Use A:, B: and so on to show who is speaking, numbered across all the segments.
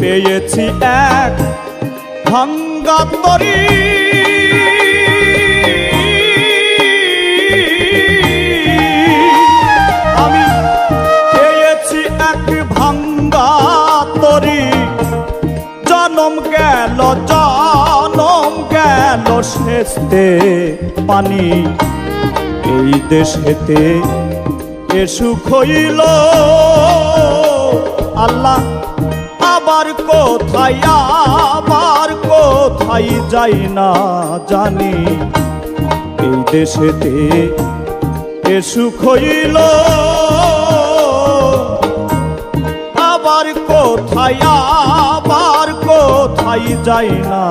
A: পেয়েছি এক ভঙ্গাতরি আমি পেয়েছি এক ভাঙ্গা তরি জনম গেল জনম গেল শেষতে পানি। এই দেশেতে এ সুখ হইল। আল্লাহ আবার কোথায় আবার কোথায় যাই না জানি। এই দেশেতে এ সুখ হইল? আবার কোথায় আবার কোথায় যাই না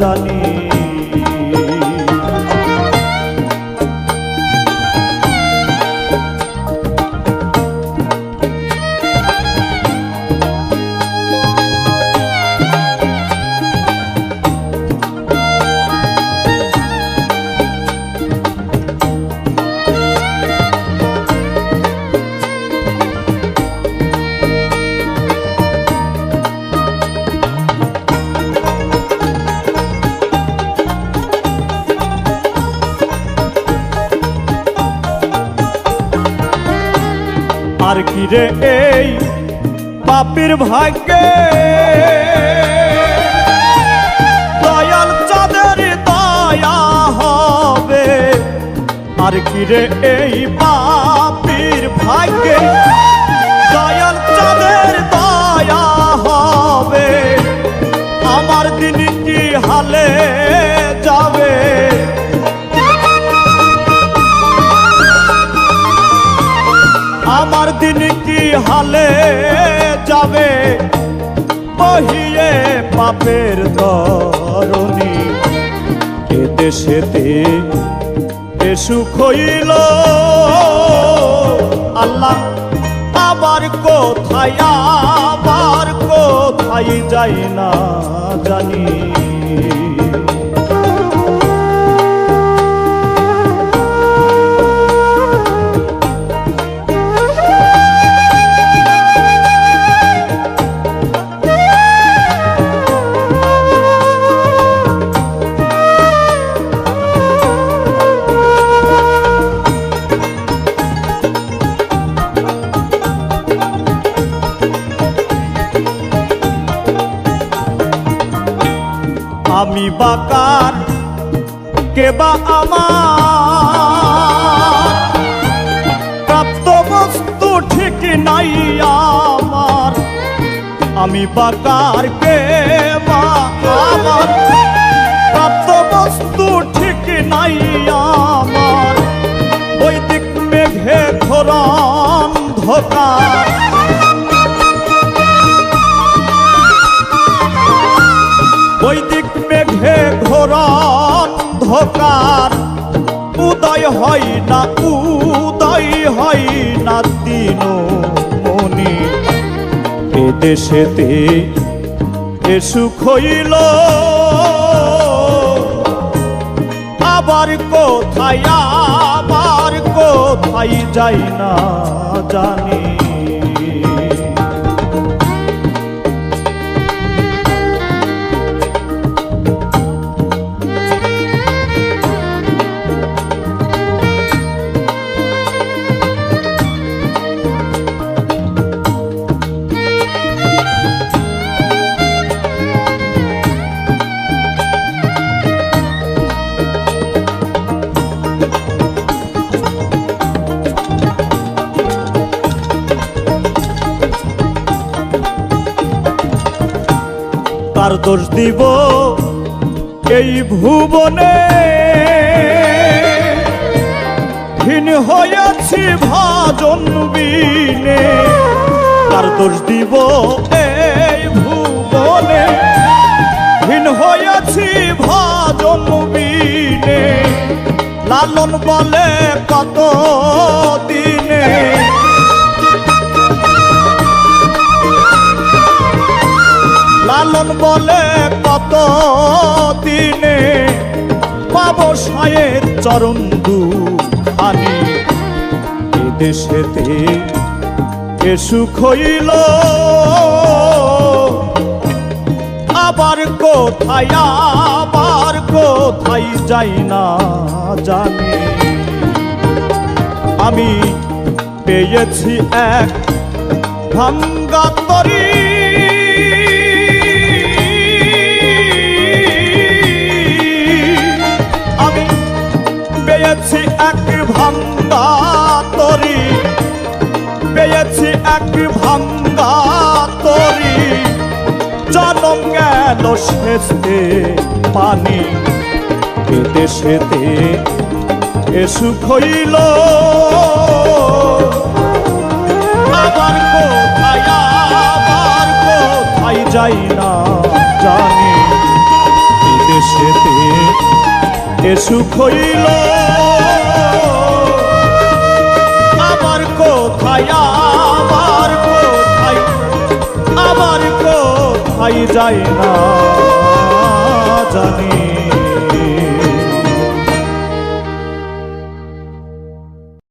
A: জানি। আর কি রে এই পাপির ভাগ্যে? দয়াল চাঁদের দয়া হবে। আর কি রে এই পাপির ভাগ্যে? দয়াল চাঁদের দয়া হবে। আমার দিন কি হালে হালে যাবে, বহিয়ে পাপের ধরণী। এ দেশেতে এ সুখ হইল। আল্লাহ আবার কোথায় আবার কোথায় যাই না জানি। আমি বাকার, কে বা আমার? প্রাপ্ত বস্তু ঠিক নাই আমার। আমি বাকার, কে বা আমার? প্রাপ্ত বস্তু ঠিক নাই আমার। বৈদিক মেঘে ঘোর অন্ধকার অন্ধকার। উদয় হয় না, উদয় হয় না দিন মনি এ দেশেতে এ সুখ হইল। আবার কোথায় আবার কোথায় যাই না জানি। তার দোষ দিব এই ভুবনে। হীন হয়েছি ভাজন বিনে তার দোষ দিব এই ভুবনে। হীন হয়েছি ভাজন বিনে, লালন বলে কত লালন বলে কত দিনে পাব সায়ের চরণ এ দেশেতে সুখ হইল? আবার কোথায় আবার কোথায় যাই না জানি। আমি পেয়েছি এক ভাঙ্গা তরি এক ভাঙ্গা তরি জনম গেল শেষে পানি। সেতে এ সুখ হইল। আবার কোথায় আবার কোথায় যাই না জানি। দেশেতে এ হইল। আবার কোথায়, আবার কোথায় যায় না জানি।